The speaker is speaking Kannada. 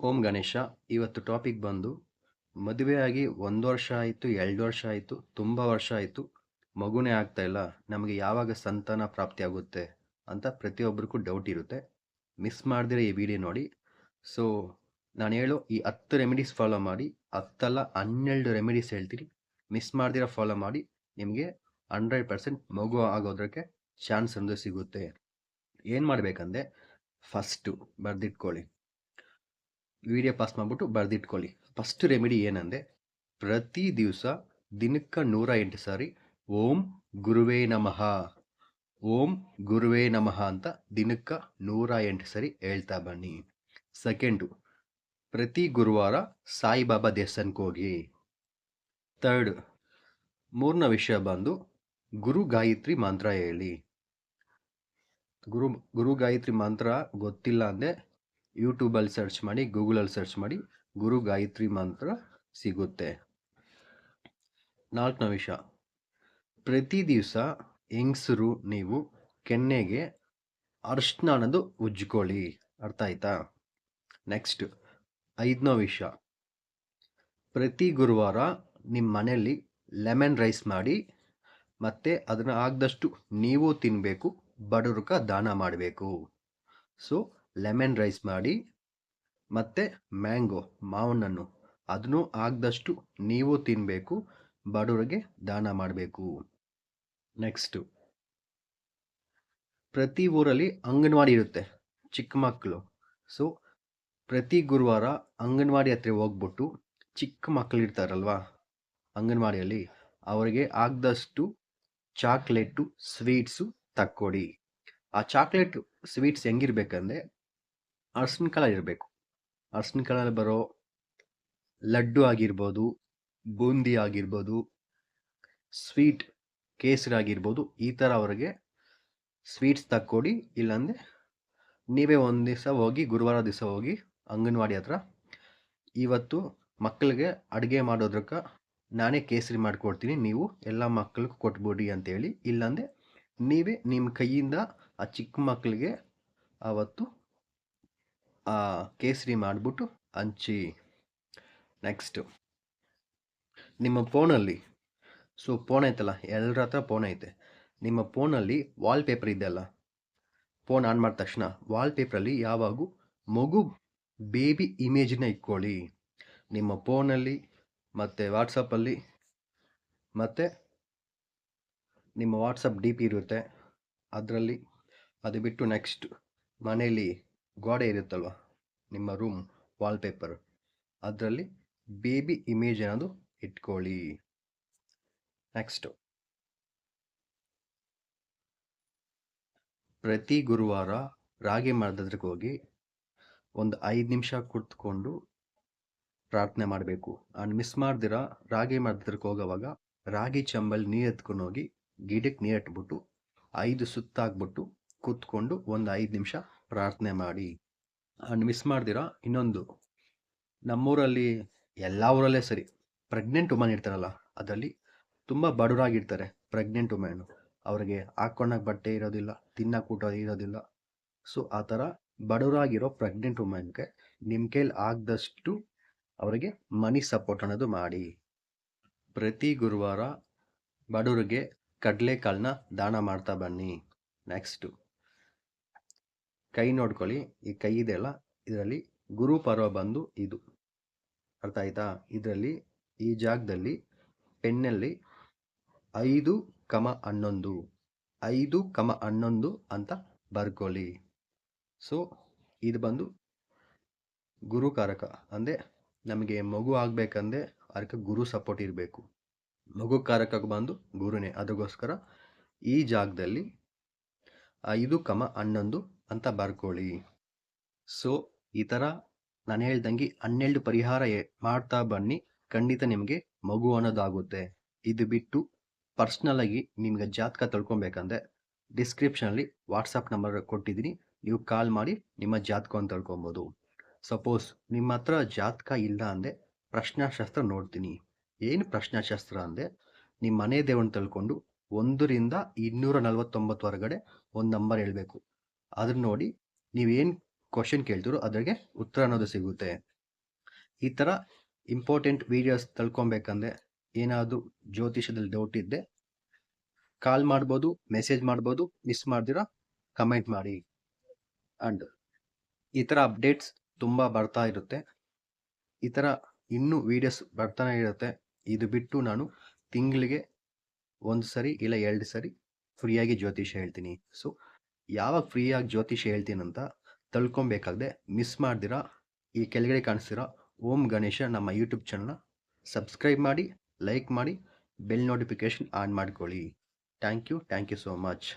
ಓಂ ಗಣೇಶ, ಇವತ್ತು ಟಾಪಿಕ್ ಬಂದು, ಮದುವೆಯಾಗಿ ಒಂದು ವರ್ಷ ಆಯಿತು, ಎರಡು ವರ್ಷ ಆಯಿತು, ತುಂಬ ವರ್ಷ ಆಯಿತು, ಮಗುನೇ ಆಗ್ತಾ ಇಲ್ಲ, ನಮಗೆ ಯಾವಾಗ ಸಂತಾನ ಪ್ರಾಪ್ತಿ ಆಗುತ್ತೆ ಅಂತ ಪ್ರತಿಯೊಬ್ಬರಿಗೂ ಡೌಟ್ ಇರುತ್ತೆ. ಮಿಸ್ ಮಾಡಿದ್ರೆ ಈ ವಿಡಿಯೋ ನೋಡಿ. ಸೊ ನಾನು ಹೇಳೋ ಈ ಹತ್ತು ರೆಮಿಡೀಸ್ ಫಾಲೋ ಮಾಡಿ, ಹತ್ತಲ್ಲ ಹನ್ನೆರಡು ರೆಮಿಡೀಸ್ ಹೇಳ್ತೀನಿ. ಮಿಸ್ ಮಾಡ್ದಿರ ಫಾಲೋ ಮಾಡಿ, ನಿಮಗೆ ಹಂಡ್ರೆಡ್ ಪರ್ಸೆಂಟ್ ಮಗು ಆಗೋದಕ್ಕೆ ಚಾನ್ಸ್ ಅಂದರೆ ಸಿಗುತ್ತೆ. ಏನು ಮಾಡಬೇಕಂದ್ರೆ ಫಸ್ಟು ಬರೆದಿಟ್ಕೊಳ್ಳಿ. ವಿಡಿಯೋ ಪಾಸ್ ಮಾಡಿಬಿಟ್ಟು ಬರೆದಿಟ್ಕೊಳ್ಳಿ. ಫಸ್ಟ್ ರೆಮಿಡಿ ಏನಂದರೆ, ಪ್ರತಿ ದಿವಸ ದಿನಕ್ಕೆ ನೂರ ಎಂಟು ಸಾರಿ, ಓಂ ಗುರುವೇ ನಮಃ, ಓಂ ಗುರುವೇ ನಮಃ ಅಂತ ದಿನಕ್ಕೆ ನೂರ ಎಂಟು ಸರಿ ಹೇಳ್ತಾ ಬನ್ನಿ. ಸೆಕೆಂಡು ಪ್ರತಿ ಗುರುವಾರ ಸಾಯಿಬಾಬಾ ದೇವಸ್ಥಾನಕ್ಕೆ ಹೋಗಿ. ಥರ್ಡ್ ಮೂರನೇ ವಿಷಯ ಬಂದು ಗುರು ಗಾಯತ್ರಿ ಮಂತ್ರ ಹೇಳಿ. ಗುರು ಗುರು ಗಾಯತ್ರಿ ಮಂತ್ರ ಗೊತ್ತಿಲ್ಲ ಅಂದರೆ ಯೂಟ್ಯೂಬಲ್ಲಿ ಸರ್ಚ್ ಮಾಡಿ ಗೂಗಲಲ್ಲಿ ಸರ್ಚ್ ಮಾಡಿ, ಗುರು ಗಾಯತ್ರಿ ಮಂತ್ರ ಸಿಗುತ್ತೆ. ನಾಲ್ಕನೇ ವಿಷಯ. ಪ್ರತಿ ದಿವಸ ಹೆಂಗಸರು ನೀವು ಕೆನ್ನೆಗೆ ಅರ್ಶಿನ ಅನ್ನೋದು ಉಜ್ಕೊಳ್ಳಿ ಅರ್ಥ ಆಯ್ತಾ? ನೆಕ್ಸ್ಟ್ ಐದನೇ ವಿಷಯ. ಪ್ರತಿ ಗುರುವಾರ ನಿಮ್ಮ ಮನೆಯಲ್ಲಿ ಲೆಮನ್ ರೈಸ್ ಮಾಡಿ, ಮತ್ತು ಅದನ್ನು ಆಗದಷ್ಟು ನೀವು ತಿನ್ನಬೇಕು ಬಡವ್ರಕ ದಾನ ಮಾಡಬೇಕು. ಸೊ ಲೆಮನ್ ರೈಸ್ ಮಾಡಿ ಮತ್ತು ಮ್ಯಾಂಗೋ ಮಾವನನ್ನು. ಅದನ್ನು ಆಗದಷ್ಟು ನೀವು ತಿನ್ನಬೇಕು ಬಡವರಿಗೆ ದಾನ ಮಾಡಬೇಕು. ನೆಕ್ಸ್ಟು. ಪ್ರತಿ ಊರಲ್ಲಿ ಅಂಗನವಾಡಿ ಇರುತ್ತೆ, ಚಿಕ್ಕ ಮಕ್ಕಳು. ಸೊ, ಪ್ರತಿ ಗುರುವಾರ ಅಂಗನವಾಡಿ ಹತ್ರ ಹೋಗ್ಬಿಟ್ಟು ಚಿಕ್ಕ ಮಕ್ಕಳು ಇರ್ತಾರಲ್ವ, ಅಂಗನವಾಡಿಯಲ್ಲಿ, ಅವರಿಗೆ ಆಗದಷ್ಟು ಚಾಕ್ಲೇಟು, ಸ್ವೀಟ್ಸು ತಕ್ಕೊಡಿ. ಆ ಚಾಕ್ಲೇಟ್, ಸ್ವೀಟ್ಸ್ ಹೆಂಗಿರ್ಬೇಕಂದ್ರೆ ಅರ್ಶಿನ ಕಾಳ ಇರಬೇಕು. ಅರ್ಶಿನ ಕಾಳಲ್ಲಿ ಬರೋ ಲಡ್ಡು ಆಗಿರ್ಬೋದು, ಬೂಂದಿ ಆಗಿರ್ಬೋದು, ಸ್ವೀಟ್ ಕೇಸರಿ ಆಗಿರ್ಬೋದು, ಈ ಥರ ಅವ್ರಿಗೆ ಸ್ವೀಟ್ಸ್ ತಕ್ಕೊಡಿ, ಇಲ್ಲಾಂದರೆ ನೀವೇ ಒಂದು ದಿವಸ ಹೋಗಿ, ಗುರುವಾರ ದಿವಸ ಹೋಗಿ ಅಂಗನವಾಡಿ ಹತ್ರ ಇವತ್ತು ಮಕ್ಕಳಿಗೆ ಅಡುಗೆ ಮಾಡೋದ್ರಕ್ಕ ನಾನೇ ಕೇಸರಿ ಮಾಡಿಕೊಡ್ತೀನಿ, ನೀವು ಎಲ್ಲ ಮಕ್ಕಳಿಗೂ ಕೊಟ್ಬಿಡಿ ಅಂತೇಳಿ, ಇಲ್ಲಾಂದರೆ ನೀವೇ ನಿಮ್ಮ ಕೈಯಿಂದ ಆ ಚಿಕ್ಕ ಮಕ್ಕಳಿಗೆ ಆವತ್ತು ಕೇಸರಿ ಮಾಡಿಬಿಟ್ಟು ಹಂಚಿ. ನೆಕ್ಸ್ಟು ನಿಮ್ಮ ಫೋನಲ್ಲಿ ಸೊ ಫೋನ್ ಐತಲ್ಲ ಎಲ್ಲರ ಹತ್ರ ಫೋನ್ ಐತೆ. ನಿಮ್ಮ ಫೋನಲ್ಲಿ ವಾಲ್ಪೇಪರ್ ಇದೆಯಲ್ಲ ಫೋನ್ ಆನ್ ಮಾಡಿದ ತಕ್ಷಣ ವಾಲ್ಪೇಪರಲ್ಲಿ ಯಾವಾಗೂ ಮಗು ಬೇಬಿ ಇಮೇಜನ್ನ ಇಟ್ಕೊಳ್ಳಿ. ನಿಮ್ಮ ಫೋನಲ್ಲಿ ಮತ್ತು ವಾಟ್ಸಪ್ಪಲ್ಲಿ ಮತ್ತು ನಿಮ್ಮ ವಾಟ್ಸಪ್ ಡಿ ಪಿ ಇರುತ್ತೆ. ಅದರಲ್ಲಿ, ಅದು ಬಿಟ್ಟು ನೆಕ್ಸ್ಟ್ ಮನೇಲಿ ಗೋಡೆ ಇರುತ್ತಲ್ವ? ನಿಮ್ಮ ರೂಮ್ ವಾಲ್ಪೇಪರ್ ಅದರಲ್ಲಿ ಬೇಬಿ ಇಮೇಜ್ ಅನ್ನೋದು ಇಟ್ಕೊಳ್ಳಿ. ನೆಕ್ಸ್ಟು ಪ್ರತಿ ಗುರುವಾರ ರಾಗಿ ಮರದದ್ರಿಗೆ ಹೋಗಿ ಒಂದು ಐದು ನಿಮಿಷ ಕುತ್ಕೊಂಡು ಪ್ರಾರ್ಥನೆ ಮಾಡಬೇಕು. ಆ್ಯಂಡ್ ಮಿಸ್ ಮಾಡ್ದಿರ ರಾಗಿ ಮರದಕ್ಕೆ ಹೋಗೋವಾಗ ರಾಗಿ ಚಂಬಲ್ ನೀರು ಎತ್ಕೊಂಡು ಹೋಗಿ ಗಿಡಕ್ಕೆ ನೀರು ಇಟ್ಬಿಟ್ಟು ಐದು ಸುತ್ತಾಕ್ಬಿಟ್ಟು ಕೂತ್ಕೊಂಡು ಒಂದು ಐದು ನಿಮಿಷ ಪ್ರಾರ್ಥನೆ ಮಾಡಿ ಅಂಡ್ ಮಿಸ್ ಮಾಡ್ದಿರೋ ಇನ್ನೊಂದು. ನಮ್ಮೂರಲ್ಲಿ ಎಲ್ಲ ಊರಲ್ಲೇ ಸರಿ ಪ್ರೆಗ್ನೆಂಟ್ ವುಮನ್ ಇರ್ತಾರಲ್ಲ, ಅದರಲ್ಲಿ ತುಂಬ ಬಡವರಾಗಿರ್ತಾರೆ ಪ್ರೆಗ್ನೆಂಟ್ ವುಮೆನ್ ಅವರಿಗೆ ಹಾಕ್ಕೊಂಡಾಗ ಬಟ್ಟೆ ಇರೋದಿಲ್ಲ ತಿನ್ನಕ್ಕೆ ಇರೋದಿಲ್ಲ. ಸೊ ಆ ಥರ ಬಡವರಾಗಿರೋ ಪ್ರೆಗ್ನೆಂಟ್ ವುಮೆನ್ಗೆ ನಿಮ್ಮ ಕೈಲಿ ಆಗದಷ್ಟು ಅವರಿಗೆ ಮನಿ ಸಪೋರ್ಟ್ ಅನ್ನೋದು ಮಾಡಿ. ಪ್ರತಿ ಗುರುವಾರ ಬಡವರಿಗೆ ಕಡಲೆಕಾಳನ್ನ ದಾನ ಮಾಡ್ತಾ ಬನ್ನಿ. ನೆಕ್ಸ್ಟು ಕೈ ನೋಡ್ಕೊಳ್ಳಿ. ಈ ಕೈ ಇದೆಯಲ್ಲ ಇದರಲ್ಲಿ ಗುರು ಪರ್ವ ಬಂದು ಇದು. ಅರ್ಥ ಆಯ್ತಾ? ಇದರಲ್ಲಿ ಈ ಜಾಗದಲ್ಲಿ ಪೆನ್ನಲ್ಲಿ ಐದು ಕಮ ಹನ್ನೊಂದು. ಐದು ಕಮ ಹನ್ನೊಂದು ಅಂತ ಬರ್ಕೊಳ್ಳಿ. ಸೊ ಇದು ಬಂದು ಗುರುಕಾರಕ ಅಂದರೆ ನಮಗೆ ಮಗು ಆಗಬೇಕಂದ್ರೆ ಅದಕ್ಕೆ ಗುರು ಸಪೋರ್ಟ್ ಇರಬೇಕು. ಮಗು ಕಾರಕಕ್ಕೆ ಬಂದು ಗುರುನೇ. ಅದಕ್ಕೋಸ್ಕರ ಈ ಜಾಗದಲ್ಲಿ ಐದು ಕಮ ಹನ್ನೊಂದು ಅಂತ ಬರ್ಕೊಳ್ಳಿ. ಸೊ, ಈ ಥರ ನಾನು ಹೇಳ್ದಂಗೆ ಹನ್ನೆರಡು ಪರಿಹಾರ ಮಾಡ್ತಾ ಬನ್ನಿ. ಖಂಡಿತ ನಿಮಗೆ ಮಗು ಅನ್ನೋದಾಗುತ್ತೆ. ಇದು ಬಿಟ್ಟು ಪರ್ಸ್ನಲ್ ಆಗಿ ನಿಮ್ಗೆ ಜಾತಕ ತಿಳ್ಕೊಬೇಕಂದ್ರೆ ಡಿಸ್ಕ್ರಿಪ್ಷನಲ್ಲಿ ವಾಟ್ಸಪ್ ನಂಬರ್ ಕೊಟ್ಟಿದ್ದೀನಿ. ನೀವು ಕಾಲ್ ಮಾಡಿ ನಿಮ್ಮ ಜಾತಕವನ್ನು ತಿಳ್ಕೊಬೋದು. ಸಪೋಸ್ ನಿಮ್ಮ ಹತ್ರ ಜಾತಕ ಇಲ್ಲ ಅಂದರೆ ಪ್ರಶ್ನಾಶಾಸ್ತ್ರ ನೋಡ್ತೀನಿ. ಏನು ಪ್ರಶ್ನಾಶಾಸ್ತ್ರ ಅಂದರೆ ನಿಮ್ಮ ಮನೆ ದೇವನ ತಳ್ಕೊಂಡು ಒಂದರಿಂದ ಇನ್ನೂರ ನಲವತ್ತೊಂಬತ್ತು ಹೊರಗಡೆ ಒಂದು ನಂಬರ್ ಹೇಳಬೇಕು. ಅದನ್ನ ನೋಡಿ ನೀವೇನು ಕ್ವಶನ್ ಕೇಳ್ತಿರೋ ಅದಕ್ಕೆ ಉತ್ತರ ಅನ್ನೋದು ಸಿಗುತ್ತೆ. ಈ ಥರ ಇಂಪಾರ್ಟೆಂಟ್ ವೀಡಿಯೋಸ್ ತಳ್ಕೊಬೇಕಂದ್ರೆ ಏನಾದರೂ ಜ್ಯೋತಿಷದಲ್ಲಿ ಡೌಟ್ ಇದ್ದೆ ಕಾಲ್ ಮಾಡ್ಬೋದು ಮೆಸೇಜ್ ಮಾಡ್ಬೋದು ಮಿಸ್ ಮಾಡ್ದಿರೋ ಕಮೆಂಟ್ ಮಾಡಿ. ಅಂಡ್ ಈ ಥರ ಅಪ್ಡೇಟ್ಸ್ ತುಂಬ ಬರ್ತಾ ಇರುತ್ತೆ. ಈ ಥರ ಇನ್ನೂ ವೀಡಿಯೋಸ್ ಬರ್ತಾನೆ ಇರುತ್ತೆ. ಇದು ಬಿಟ್ಟು ನಾನು ತಿಂಗಳಿಗೆ ಒಂದು ಸರಿ ಇಲ್ಲ ಎರಡು ಸರಿ ಫ್ರೀಯಾಗಿ ಜ್ಯೋತಿಷ ಹೇಳ್ತೀನಿ. ಸೊ ಯಾವಾಗ ಫ್ರೀಯಾಗಿ ಜ್ಯೋತಿಷ್ಯ ಹೇಳ್ತೀನಂತ ತಿಳ್ಕೊಬೇಕಾಗದೆ ಮಿಸ್ ಮಾಡ್ದಿರಾ, ಈ ಕೆಳಗಡೆ ಕಾಣಿಸ್ತಿರೋ ಓಂ ಗಣೇಶ ನಮ್ಮ ಯೂಟ್ಯೂಬ್ ಚಾನಲ್ನ ಸಬ್ಸ್ಕ್ರೈಬ್ ಮಾಡಿ ಲೈಕ್ ಮಾಡಿ ಬೆಲ್ ನೋಟಿಫಿಕೇಶನ್ ಆನ್ ಮಾಡ್ಕೊಳ್ಳಿ. Thank you thank you so much